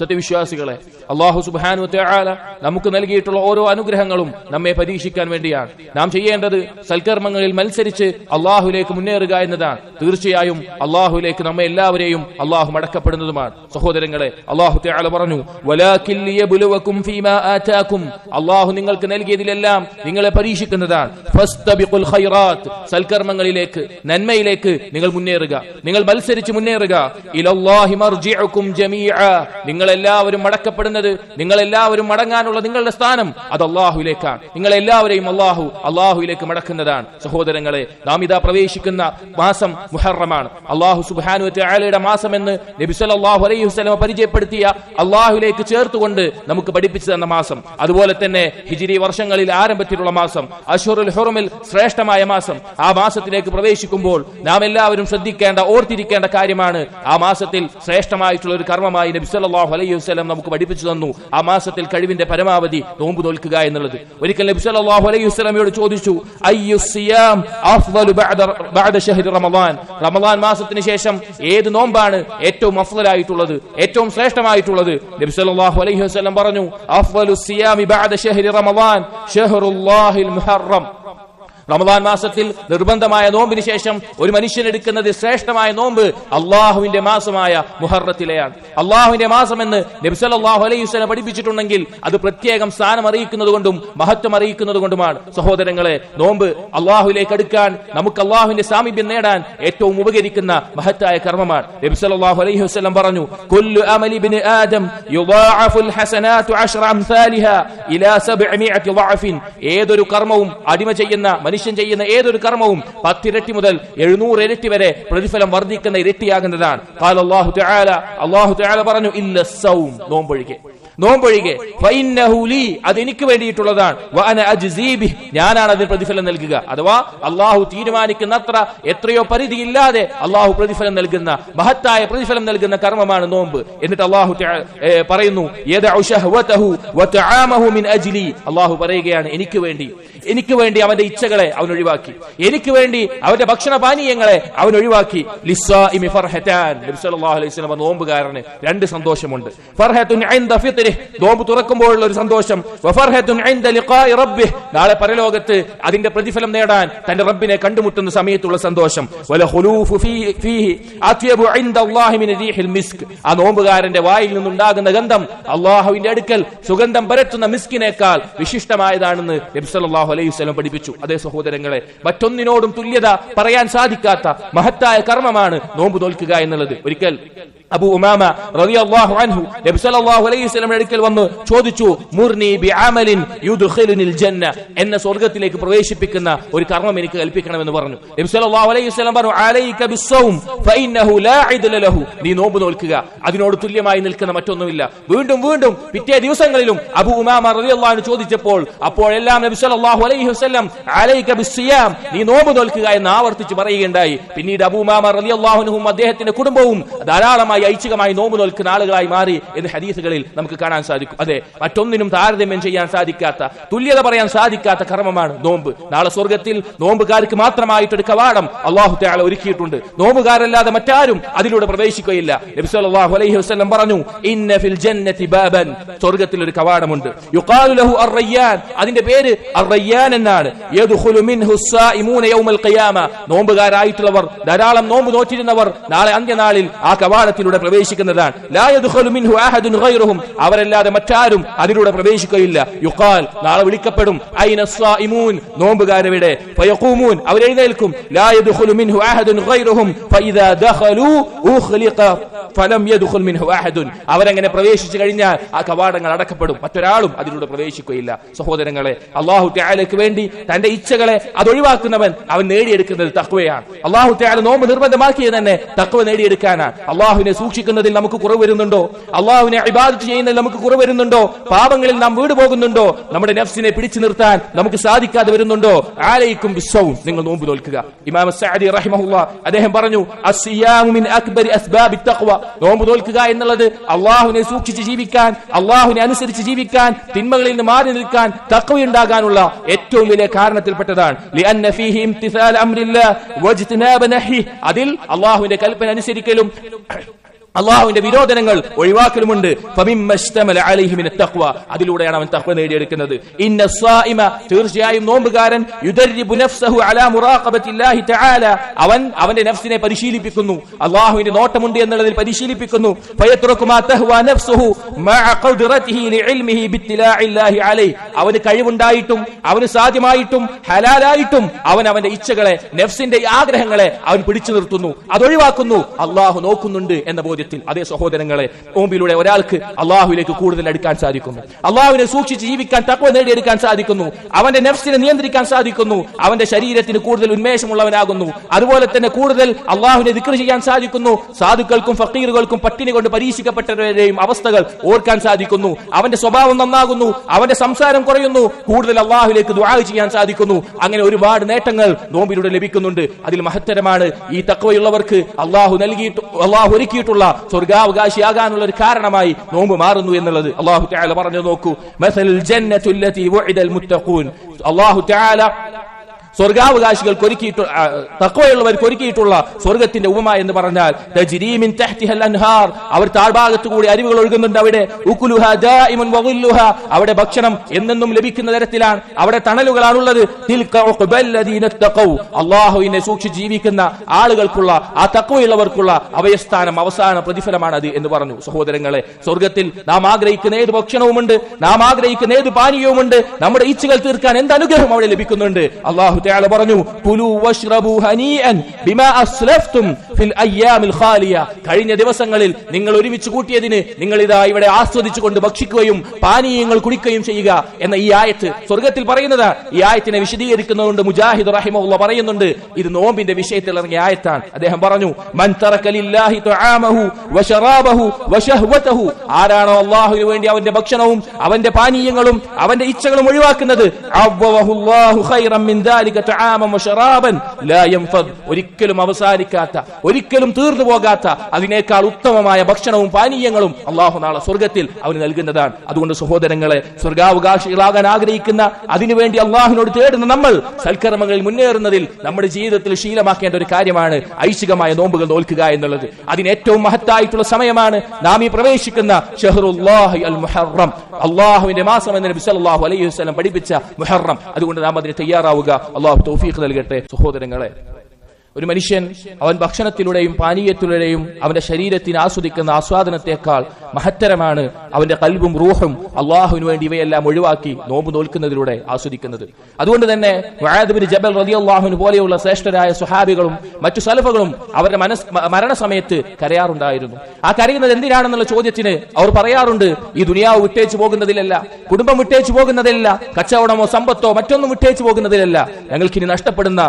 സത്യവിശ്വാസികളെ അള്ളാഹു സുബാനു തആല നമുക്ക് നൽകിയിട്ടുള്ള ഓരോ അനുഗ്രഹങ്ങളും നമ്മെ പരീക്ഷിക്കാൻ വേണ്ടിയാണ്. നാം ചെയ്യേണ്ടത് സൽക്കർമ്മങ്ങളിൽ മത്സരിച്ച് അള്ളാഹുലേക്ക് മുന്നേറുക എന്നതാണ്. തീർച്ചയായും അള്ളാഹുലേക്ക് നമ്മെ എല്ലാവരെയും അള്ളാഹു മടക്കപ്പെടുന്നതുമാണ്. സഹോദരങ്ങളെ അള്ളാഹു തആല പറഞ്ഞു. അള്ളാഹു നിങ്ങൾക്ക് നൽകിയതിലെല്ലാം നിങ്ങളെ പരീക്ഷിക്കുന്നതാണ്. സൽക്കർമ്മങ്ങളിലേക്ക് നന്മയിലേക്ക് നിങ്ങൾ മുന്നേറുക. നിങ്ങൾ മത്സരിച്ച് മുന്നേറുക. ജമീഅ. എല്ലാവരും മടക്കപ്പെടുന്നത് നിങ്ങൾ എല്ലാവരും മടങ്ങാനുള്ള നിങ്ങളുടെ സ്ഥാനം അത് അള്ളാഹുലേക്കാണ് നിങ്ങൾ എല്ലാവരെയും അള്ളാഹു അള്ളാഹുലേക്ക് മടക്കുന്നതാണ്. സഹോദരങ്ങളെ നാം ഇതാ പ്രവേശിക്കുന്ന മാസം മുഹറമാണ്. അള്ളാഹു സുബാനു ആലയുടെ മാസം എന്ന് നബി സല്ലല്ലാഹു അലൈഹി വസ്ലമ പരിചയപ്പെടുത്തിയ അള്ളാഹുലേക്ക് ചേർത്തുകൊണ്ട് നമുക്ക് പഠിപ്പിച്ചു തന്ന മാസം. അതുപോലെ തന്നെ ഹിജിരി വർഷങ്ങളിൽ ആരംഭത്തിലുള്ള മാസം അഷുറുൽ ഹുറമിൽ ശ്രേഷ്ഠമായ മാസം. ആ മാസത്തിലേക്ക് പ്രവേശിക്കുമ്പോൾ നാം എല്ലാവരും ശ്രദ്ധിക്കേണ്ട ഓർത്തിരിക്കേണ്ട കാര്യമാണ് ആ മാസത്തിൽ ശ്രേഷ്ഠമായിട്ടുള്ള ഒരു കർമ്മമായി നബി സല്ലല്ലാഹു അലൈഹി വസ്ലം നമുക്ക് പഠിപ്പിച്ചു തന്നു ആ മാസത്തിൽ കഴിവിന്റെ പരമാവധി നോമ്പ് നോൽക്കുക എന്നുള്ളത്. ഒരിക്കൽ നബി സല്ലല്ലാഹു അലൈഹി വസല്ലമയോട് ചോദിച്ചു അയ്യു സിയാം അഫ്ദലു ബഅദ ബഅദ ശഹ്രി റമദാൻ? റമദാൻ മാസത്തിന് ശേഷം ഏത് നോമ്പാണ് ഏറ്റവും അഫ്ദലായിട്ടുള്ളത് ഏറ്റവും ശ്രേഷ്ഠമായിട്ടുള്ളത്? നബി സല്ലല്ലാഹു അലൈഹി വസല്ലം പറഞ്ഞു അഫ്ദലു സിയാമി ബഅദ ശഹ്രി റമദാൻ ഷഹ്റുല്ലാഹിൽ മുഹറം. റമദാൻ മാസത്തിൽ നിർബന്ധമായ നോമ്പിന് ശേഷം ഒരു മനുഷ്യൻ എടുക്കുന്നത് ശ്രേഷ്ഠമായ നോമ്പ് അള്ളാഹുവിന്റെ മാസമായ മുഹറത്തിലെയാണ്. അള്ളാഹുവിന്റെ മാസം എന്ന് നബ്സലാഹു അലൈഹി വസ്ലം പഠിപ്പിച്ചിട്ടുണ്ടെങ്കിൽ അത് പ്രത്യേകം സ്ഥാനം അറിയിക്കുന്നത് കൊണ്ടും മഹത്വം അറിയിക്കുന്നത് കൊണ്ടുമാണ് സഹോദരങ്ങളെ നോമ്പ് അള്ളാഹുലേക്ക് അടുക്കാൻ നമുക്ക് അള്ളാഹുവിന്റെ സാമീപ്യം നേടാൻ ഏറ്റവും ഉപകരിക്കുന്ന മഹത്തായ കർമ്മമാണ്. നബ്സലാഹു അലൈഹി വസ്ലം പറഞ്ഞു കൊല്ലു അമലിബിന് ആദം യുദാഅഫുൽ ഹസനാതു അശ്ര ഇലാ സബ്ഇമിഅതി ളഅഫിൻ ഏതൊരു കർമ്മവും അടിമ ചെയ്യുന്ന മനുഷ്യൻ ചെയ്യുന്ന ഏതൊരു കർമ്മവും പത്തിരട്ടി മുതൽ എഴുന്നൂറ് ഇരട്ടി വരെ പ്രതിഫലം വർദ്ധിക്കുന്ന ഇരട്ടിയാകുന്നതാണ്. അള്ളാഹു അള്ളാഹു പറഞ്ഞു ഇല്ല സൗം നോമ്പൊഴിക്കെ നോമ്പൊഴികെ. അതെനിക്ക് വേണ്ടിയിട്ടുള്ളതാണ്. ഞാനാണ് അതിന് പ്രതിഫലം നൽകുക. അഥവാ അള്ളാഹു തീരുമാനിക്കുന്ന അത്ര എത്രയോ പരിധിയില്ലാതെ അള്ളാഹു പ്രതിഫലം നൽകുന്ന മഹത്തായ പ്രതിഫലം നൽകുന്ന കർമ്മമാണ് നോമ്പ്. എന്നിട്ട് അള്ളാഹു പറയുന്നു അള്ളാഹു പറയുകയാണ് എനിക്ക് വേണ്ടി. എനിക്ക് വേണ്ടി അവന്റെ ഇച്ഛകളെ അവൻ ഒഴിവാക്കി. എനിക്ക് വേണ്ടി അവന്റെ ഭക്ഷണ പാനീയങ്ങളെ അവൻ ഒഴിവാക്കി. നോമ്പുകാരന് രണ്ട് സന്തോഷമുണ്ട്. ഫർഹത്തുൻ നോമ്പ് തുറക്കുമ്പോഴുള്ള ഒരു സന്തോഷം. നാളെ പരലോകത്ത് അതിന്റെ പ്രതിഫലം നേടാൻ തന്റെ റബ്ബിനെ കണ്ടുമുട്ടുന്ന സമയത്തുള്ള സന്തോഷം. ആ നോമ്പുകാരന്റെ വായിൽ നിന്നുണ്ടാകുന്ന ഗന്ധം അള്ളാഹുവിന്റെ അടുക്കൽ സുഗന്ധം പരത്തുന്ന മിസ്കിനേക്കാൾ വിശിഷ്ടമായതാണെന്ന് നബി സല്ലല്ലാഹു അലൈഹി വസല്ലം പഠിപ്പിച്ചു. അതേ സഹോദരങ്ങളെ മറ്റൊന്നിനോടും തുല്യത പറയാൻ സാധിക്കാത്ത മഹത്തായ കർമ്മമാണ് നോമ്പ് നോൽക്കുക എന്നുള്ളത്. ഒരിക്കൽ അബു ഉമാമ അലൈഹി വസല്ലം അടുക്കൽ വന്ന് ചോദിച്ചു മുർനി ബിഅമലിൻ യുദ്ഖിലുനിൽ ജന്ന എന്നെ സ്വർഗത്തിലേക്ക് പ്രവേശിപ്പിക്കുന്ന ഒരു കർമ്മം എനിക്ക് കൽപ്പിക്കണമെന്ന് പറഞ്ഞു. നബി സല്ലല്ലാഹു അലൈഹി വസല്ലം പറഞ്ഞു അലൈക ബിസ്സൗം ഫഇന്നഹു ലഹു. നീ നോമ്പ് നോൽക്കുക. അതിനോട് തുല്യമായി നിൽക്കുന്ന മറ്റൊന്നുമില്ല. വീണ്ടും വീണ്ടും പിറ്റേ ദിവസങ്ങളിലും അബു ഉമാമ റളിയല്ലാഹു അൻഹു ചോദിച്ചപ്പോൾ അപ്പോഴെല്ലാം നബി സല്ലല്ലാഹു അലൈഹി വസല്ലം അലൈക ബിസ്സിയാം നീ നോമ്പ് നോൽക്കുക എന്ന് ആവർത്തിച്ച് പറയുകയുണ്ടായി. പിന്നീട് അബു ഉമാമ റളിയല്ലാഹു അദ്ദേഹത്തിന്റെ കുടുംബവും ധാരാളമായി ഐച്ഛികമായി നോമ്പ് നോൽക്കുന്ന ആളുകളായി മാറി എന്ന് ഹദീസുകളിൽ നമുക്ക് കാണാൻ സാധിക്കും അതെ മറ്റൊന്നിനും താരതമ്യം ചെയ്യാൻ സാധിക്കാത്ത തുല്യത പറയാൻ സാധിക്കാത്ത കർമ്മമാണ് നോമ്പ്. നാളെ സ്വർഗത്തിൽ നോമ്പുകാർക്ക് മാത്രമായിട്ടൊരു കവാടം അള്ളാഹു തയാളെ ഒരുക്കിയിട്ടുണ്ട്. നോമ്പുകാരല്ലാതെ മറ്റാരും അതിലൂടെ പ്രവേശിക്കുകയില്ല. അലൈഹി പറഞ്ഞു ഇന്ന ഫിൽ ജന്നതി ബാബൻ. സ്വർഗത്തിൽ ഒരു കവാടമുണ്ട്. യുഖാലു ലഹു അതിന്റെ പേര് എന്നാണ്. യദ്ഖുലു മിൻഹു യൗമൽ ഖിയാമ. നോമ്പുകാരായിട്ടുള്ളവർ ധാരാളം നോമ്പ് നോറ്റിരുന്നവർ നാളെ അന്ത്യനാളിൽ ആ കവാടത്തിലൂടെ പ്രവേശിക്കുന്നതാണ്. ലാ യദ്ഖുലു മിൻഹു ആഹദുൻ അവർ അവരല്ലാതെ മറ്റാരും അതിലൂടെ പ്രവേശിക്കുകയില്ല യുക്കാൽ നാളെ വിളിക്കപ്പെടും. ഐനസ്വാഇമൂൻ നോമ്പുകാരവിടെ. ഫയഖൂമൂൻ? അവരെഴുന്നേൽക്കും. ലാ യദ്ഖുലു മിൻഹു അഹദുൻ ഗൈറുഹും ഫഇദാ ദഖലു ഉഖ്ലിഖ ഫലം യദ്ഖുൽ മിൻഹു അഹദുൻ. അവരങ്ങനെ പ്രവേശിച്ചു കഴിഞ്ഞാൽ ആ കവാടങ്ങൾ അടക്കപ്പെടും. മറ്റൊരാളും അതിലൂടെ പ്രവേശിക്കുകയില്ല. സഹോദരങ്ങളെ അള്ളാഹു ത്യാലയ്ക്ക് വേണ്ടി തന്റെ ഇച്ഛകളെ അതൊഴിവാക്കുന്നവൻ അവൻ നേടിയെടുക്കുന്നത് തക്വയാണ് അള്ളാഹു ത്യാല നോമ്പ് നിർബന്ധമാക്കിയത് തന്നെ തക്വ നേടിയെടുക്കാനാണ്. അള്ളാഹുവിനെ സൂക്ഷിക്കുന്നതിൽ നമുക്ക് കുറവ് വരുന്നുണ്ടോ? അള്ളാഹുവിനെ ഇബാദത്ത് ചെയ്യുന്ന നമുക്ക് കുറവ് വരുന്നുണ്ടോ? പാപങ്ങളിൽ നാം വീട് പോകുന്നുണ്ടോ? നമ്മുടെ നഫ്സിനെ പിടിച്ചു നിർത്താൻ നമുക്ക് സാധിക്കാതെ വരുന്നുണ്ടോ? ആലയിക്കും വിശ്വവും. നിങ്ങൾ നോമ്പ് നോൽക്കുക ഇമാം സഅദി റഹിമഹുള്ള അദ്ദേഹം പറഞ്ഞു അസ്സിയാമു മിൻ അക്ബരി അസ്ബാബി തഖ്വ. നോമ്പ് നോൽക്കുക എന്നുള്ളത് അള്ളാഹുവിനെ സൂക്ഷിച്ച് ജീവിക്കാൻ അള്ളാഹുവിനെ അനുസരിച്ച് ജീവിക്കാൻ തിന്മകളിൽ നിന്ന് മാറി നിൽക്കാൻ തഖ്വയുണ്ടാകാനുള്ള ഏറ്റവും വലിയ കാരണത്തിൽപ്പെട്ടതാണ്. ലിഅന്ന ഫീഹി ഇംതിസാൽ അംരില്ലാ വജ്തിനാബ നഹി അതിൽ അള്ളാഹുവിന്റെ കൽപ്പന അനുസരിക്കലും അള്ളാഹുവിന്റെ വിരോധനങ്ങൾ ഒഴിവാക്കലുമുണ്ട്. അതിലൂടെയാണ് അവൻ തഖ്വ നേടിയെടുക്കുന്നത്. ഇന്ന സായിമ തീർച്ചയായും നോമ്പുകാരൻ അവൻ അവന്റെ നഫ്സിനെ പരിശീലിപ്പിക്കുന്നു. അള്ളാഹുവിന്റെ നോട്ടമുണ്ട് എന്നുള്ളതിൽ പരിശീലിപ്പിക്കുന്നു. അവന് കഴിവുണ്ടായിട്ടും അവന് സാധ്യമായിട്ടും ഹലാലായിട്ടും അവൻ അവന്റെ ഇച്ഛകളെ നഫ്സിന്റെ ആഗ്രഹങ്ങളെ അവൻ പിടിച്ചു നിർത്തുന്നു. അതൊഴിവാക്കുന്നു. അള്ളാഹു നോക്കുന്നുണ്ട് എന്ന ബോധ്യത്തിൽ അതേ സഹോദരങ്ങളെ നോമ്പിലൂടെ ഒരാൾക്ക് അള്ളാഹുവിലേക്ക് കൂടുതൽ അടുക്കാൻ സാധിക്കുന്നു. അള്ളാഹുവിനെ സൂക്ഷിച്ച് ജീവിക്കാൻ തക്കവ നേടിയെടുക്കാൻ സാധിക്കുന്നു. അവന്റെ നെഫ്സിനെ നിയന്ത്രിക്കാൻ സാധിക്കുന്നു. അവന്റെ ശരീരത്തിന് കൂടുതൽ ഉന്മേഷമുള്ളവനാകുന്നു. അതുപോലെ തന്നെ കൂടുതൽ അള്ളാഹുവിനെ ദിക്ർ ചെയ്യാൻ സാധിക്കുന്നു. സാധുക്കൾക്കും ഫക്കീറുകൾക്കും പട്ടിണി കൊണ്ട് പരീക്ഷിക്കപ്പെട്ടവരുടെയും അവസ്ഥകൾ ഓർക്കാൻ സാധിക്കുന്നു. അവന്റെ സ്വഭാവം നന്നാകുന്നു. അവന്റെ സംസാരം കുറയുന്നു. കൂടുതൽ അള്ളാഹുലേക്ക് ദുആ ചെയ്യാൻ സാധിക്കുന്നു. അങ്ങനെ ഒരുപാട് നേട്ടങ്ങൾ നോമ്പിലൂടെ ലഭിക്കുന്നുണ്ട്. അതിൽ മഹത്തരമാണ് ഈ തക്കവയുള്ളവർക്ക് അള്ളാഹു നൽകിയിട്ട് അള്ളാഹു ഒരുക്കിയിട്ടുള്ള സ്വർഗാവകാശിയാകാനുള്ള ഒരു കാരണമായി നോമ്പ് മാറുന്നു എന്നുള്ളത്. അള്ളാഹു പറഞ്ഞു നോക്കൂ. അള്ളാഹു സ്വർഗാവകാശികൾക്ക് ഒരുക്കിയിട്ട് തക്കവയുള്ളവർക്ക് ഒരുക്കിയിട്ടുള്ള സ്വർഗത്തിന്റെ ഉപമ എന്ന് പറഞ്ഞാൽ തജ്രീമിൻ തഹ്തിഹൽ അൻഹാർ. അവർ താഴ്ഭാഗത്ത് കൂടി അരുവികൾ ഒഴുകുന്നുണ്ട് അവിടെ. അവിടെ ഭക്ഷണം എന്നെന്നും ലഭിക്കുന്ന തരത്തിലാണ്. അവിടെ തണലുകളാണുള്ളത്. തഖൗ അല്ലാഹുവിനെ സൂക്ഷിച്ച് ജീവിക്കുന്ന ആളുകൾക്കുള്ള ആ തക്കവയുള്ളവർക്കുള്ള അവയസ്ഥാനം അവസാന പ്രതിഫലമാണ് അത് എന്ന് പറഞ്ഞു. സഹോദരങ്ങളെ സ്വർഗത്തിൽ നാം ആഗ്രഹിക്കുന്ന ഏത് ഭക്ഷണവുമുണ്ട്? നാം ആഗ്രഹിക്കുന്ന ഏത് പാനീയവുമുണ്ട്? നമ്മുടെ ഈച്ചുകൾ തീർക്കാൻ എന്ത് അനുഗ്രഹം അവിടെ ലഭിക്കുന്നുണ്ട്? അള്ളാഹു തആല പറഞ്ഞു കുലു വഷ്റബു ഹനീഅൻ ബിമാ അസ്ലഫ്തും ഫിൽ അയ്യാമിൽ ഖാലിയ. കഴിഞ്ഞ ദിവസങ്ങളിൽ നിങ്ങൾ ഒരുമിച്ച് കൂട്ടിയതിന് നിങ്ങൾ ഇതാ ഇവിടെ ആസ്വദിച്ചുകൊണ്ട് ഭക്ഷിക്കുകയും പാനീയങ്ങൾ കുടിക്കുകയും ചെയ്യുക എന്ന ഈ ആയത്ത് സ്വർഗത്തിൽ പറയുന്നത്. ഈ ആയത്തിനെ വിശദീകരിക്കുന്നതുകൊണ്ട് മുജാഹിദ് റഹിമുള്ള പറയുന്നുണ്ട് ഇത് നോമ്പിന്റെ വിഷയത്തിൽ ഇറങ്ങിയ ആയത്താണ്. അദ്ദേഹം പറഞ്ഞു മൻ തറക്കലില്ലാഹി തുആമഹു വശറാബഹു വശഹ്വതഹു. ആരാണോ അല്ലാഹുവിന് വേണ്ടി അവന്റെ ഭക്ഷണവും അവന്റെ പാനീയങ്ങളും അവന്റെ ഇച്ഛകളും ഒഴിവാക്കുന്നത് അവ്വഹുല്ലാഹു ഖൈറൻ മിൻ ദാലിക ഒരിക്കലും അവസാനിക്കാത്ത ഒരിക്കലും തീർന്നു പോകാത്ത അതിനേക്കാൾ ഉത്തമമായ ഭക്ഷണവും പാനീയങ്ങളും അള്ളാഹു നാളെ സ്വർഗത്തിൽ അവന് നൽകുന്നതാണ്. അതുകൊണ്ട് സഹോദരങ്ങളെ സ്വർഗാവകാശികളാകാൻ ആഗ്രഹിക്കുന്ന അതിനുവേണ്ടി അള്ളാഹുവിനോട് തേടുന്ന നമ്മൾ സൽക്കർമ്മങ്ങളിൽ മുന്നേറുന്നതിൽ നമ്മുടെ ജീവിതത്തിൽ ശീലമാക്കേണ്ട ഒരു കാര്യമാണ് ഐശികമായ നോമ്പുകൾ നോൽക്കുക എന്നുള്ളത്. അതിന് ഏറ്റവും മഹത്തായിട്ടുള്ള സമയമാണ് നാം ഈ പ്രവേശിക്കുന്ന മുഹറം അള്ളാഹുവിന്റെ മാസം എന്ന് നബി സല്ലല്ലാഹു അലൈഹി വസല്ലം പഠിപ്പിച്ച മുഹറം. അതുകൊണ്ട് നാം അതിന് തയ്യാറാവുക. അള്ളാഹു തൗഫീഖ് നൽകട്ടെ. സഹോദരങ്ങളെ ഒരു മനുഷ്യൻ അവൻ ഭക്ഷണത്തിലൂടെയും പാനീയത്തിലൂടെയും അവന്റെ ശരീരത്തിന് ആസ്വദിക്കുന്ന ആസ്വാദനത്തെക്കാൾ മഹത്തരമാണ് അവന്റെ കൽവും റൂഹും അള്ളാഹുവിന് വേണ്ടി ഇവയെല്ലാം ഒഴിവാക്കി നോമ്പ് നോൽക്കുന്നതിലൂടെ ആസ്വദിക്കുന്നത്. അതുകൊണ്ട് തന്നെ വഅദ്ബിൻ ജബൽ റളിയല്ലാഹുവിന് പോലെയുള്ള ശ്രേഷ്ഠരായ സുഹാബികളും മറ്റു സലഫുകളും അവരുടെ മനസ് മരണസമയത്ത് കരയാറുണ്ടായിരുന്നു. ആ കരയുന്നത് എന്തിനാണെന്നുള്ള ചോദ്യത്തിന് അവർ പറയാറുണ്ട് ഈ ദുനിയാവ് വിട്ടേച്ചു പോകുന്നതിലല്ല കുടുംബം വിട്ടേച്ചു പോകുന്നതിലല്ല കച്ചവടമോ സമ്പത്തോ മറ്റൊന്നും വിട്ടേച്ചു പോകുന്നതിലല്ല. ഞങ്ങൾക്കിനി നഷ്ടപ്പെടുന്ന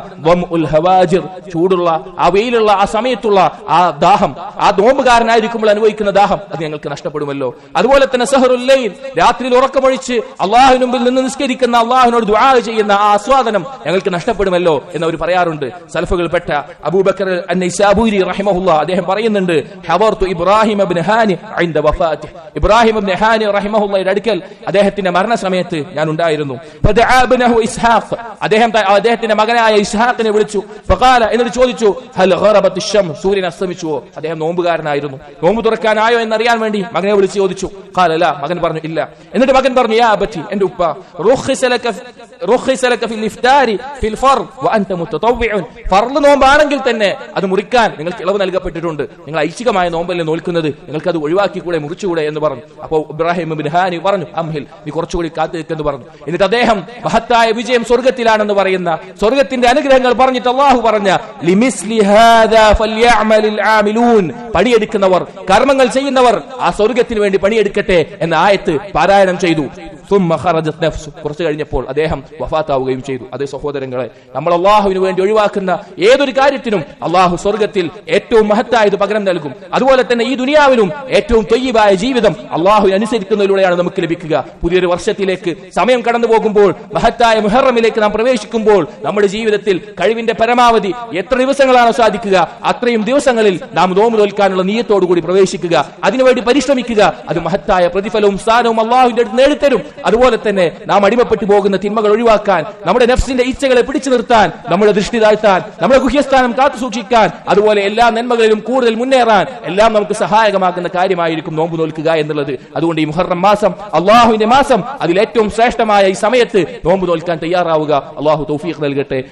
ഹവാജിർ ചൂടുള്ള ആ വെയിലുള്ള ആ സമയത്തുള്ള ആ ദാഹം ആ നോമ്പുകാരനായിരിക്കുമ്പോൾ അനുഭവിക്കുന്ന ദാഹം അത് ഞങ്ങൾക്ക് നഷ്ടപ്പെടുമല്ലോ. അതുപോലെ തന്നെ സഹറുല്ലയിൽ രാത്രിയിൽ ഉറക്കമൊഴിച്ച് അള്ളാഹുവിന് മുമ്പിൽ നിന്ന് നിസ്കരിക്കുന്ന അള്ളാഹുവിനോട് ദുആ ചെയ്യുന്ന ആ ആസ്വാദനം ഞങ്ങൾക്ക് നഷ്ടപ്പെടുമല്ലോ എന്ന് അവർ പറയാറുണ്ട് സൽഫുകൾപ്പെട്ട അബൂബക്കർ റഹിമഹുല്ല അദ്ദേഹം പറയുന്നുണ്ട് ഇബ്രാഹിം ഇബ്രാഹിം റഹിമഹുല്ലയുടെ അടുക്കൽ അദ്ദേഹത്തിന്റെ മരണസമയത്ത് ഞാൻ ഉണ്ടായിരുന്നു. അദ്ദേഹം അദ്ദേഹത്തിന്റെ മകനായ ഇസ്ഹാഖിനെ വിളിച്ചു. എന്നിട്ട് ചോദിച്ചു? സൂര്യൻ അസ്തമിച്ചുവോ? അദ്ദേഹം നോമ്പുകാരനായിരുന്നു. നോമ്പ് തുറക്കാനായോ എന്നറിയാൻ വേണ്ടി മകനെ വിളിച്ച് ചോദിച്ചു. കാലല്ല മകൻ പറഞ്ഞു ഇല്ല. എന്നിട്ട് മകൻ പറഞ്ഞു യാ അബറ്റി എന്റെ ഉപ്പ റുഖിസ ലക റുഖിസ ലക ഫിൽ ഇഫ്താരി ഫിൽ ഫർ വഅൻത മുതതവ്വിഉൻ. ഫർൾ നോമ്പാണെങ്കിൽ തന്നെ അത് മുറിക്കാൻ നിങ്ങൾക്ക് ഇളവ് നൽകപ്പെട്ടിട്ടുണ്ട്. നിങ്ങൾ ഐച്ഛികമായ നോമ്പല്ലേ നോൽക്കുന്നത്. നിങ്ങൾക്ക് അത് ഒഴിവാക്കിക്കൂടെ മുറിച്ചുകൂടെ എന്ന് പറഞ്ഞു. അപ്പോൾ ഇബ്രാഹിം ഇബ്നു ഹാനി പറഞ്ഞു അംഹിൽ നീ കുറച്ചുകൂടി കാത്തു നിൽക്കെന്ന് പറഞ്ഞു. എന്നിട്ട് അദ്ദേഹം മഹത്തായ വിജയം സ്വർഗത്തിലാണെന്ന് പറയുന്ന സ്വർഗത്തിന്റെ അനുഗ്രഹങ്ങൾ പറഞ്ഞിട്ട് അള്ളാഹു പറഞ്ഞ പണിയെടുക്കുന്നവർ കർമ്മങ്ങൾ ചെയ്യുന്നവർ ആ സ്വർഗത്തിന് വേണ്ടി പണിയെടുക്കട്ടെ എന്ന ആയത്ത് പാരായണം ചെയ്തു. തുമ്മ നഫ്സു കുറച്ച് കഴിഞ്ഞപ്പോൾ അദ്ദേഹം വഫാത്താവുകയും ചെയ്തു. അതേ സഹോദരങ്ങളെ നമ്മൾ അള്ളാഹുവിന് വേണ്ടി ഒഴിവാക്കുന്ന ഏതൊരു കാര്യത്തിനും അള്ളാഹു സ്വർഗത്തിൽ ഏറ്റവും മഹത്തായത് പകരം നൽകും. അതുപോലെ തന്നെ ഈ ദുനിയാവിലും ഏറ്റവും തൊയ്യവായ ജീവിതം അള്ളാഹുവിനെ അനുസരിക്കുന്നതിലൂടെയാണ് നമുക്ക് ലഭിക്കുക. പുതിയൊരു വർഷത്തിലേക്ക് സമയം കടന്നു പോകുമ്പോൾ മഹത്തായ മുഹറമിലേക്ക് നാം പ്രവേശിക്കുമ്പോൾ നമ്മുടെ ജീവിതത്തിൽ കഴിവിന്റെ പരമാവധി എത്ര ദിവസങ്ങളാണ് സാധിക്കുക അത്രയും ദിവസങ്ങളിൽ നാം നോമ്പ് തോൽക്കാനുള്ള നീയത്തോടുകൂടി പ്രവേശിക്കുക. അതിനുവേണ്ടി പരിശ്രമിക്കുക. അത് മഹത്തായ പ്രതിഫലവും സ്ഥാനവും അള്ളാഹുവിന്റെ അടുത്ത് നേടിത്തരും. അതുപോലെ തന്നെ നാം അടിമപ്പെട്ടു പോകുന്ന തിന്മകൾ ഒഴിവാക്കാൻ നമ്മുടെ നഫ്സിന്റെ ഇച്ഛകളെ പിടിച്ചു നിർത്താൻ നമ്മുടെ ദൃഷ്ടി താഴ്ത്താൻ നമ്മുടെ ഗുഹ്യസ്ഥാനം കാത്തു സൂക്ഷിക്കാൻ അതുപോലെ എല്ലാ നന്മകളിലും കൂടുതൽ മുന്നേറാൻ എല്ലാം നമുക്ക് സഹായകമാകുന്ന കാര്യമായിരിക്കും നോമ്പ് നോൽക്കുക എന്നുള്ളത്. അതുകൊണ്ട് ഈ മുഹറം മാസം അള്ളാഹുവിന്റെ മാസം അതിൽ ഏറ്റവും ശ്രേഷ്ഠമായ ഈ സമയത്ത് നോമ്പ് നോൽക്കാൻ തയ്യാറാവുക. അള്ളാഹു തൗഫീഖ് നൽകട്ടെ.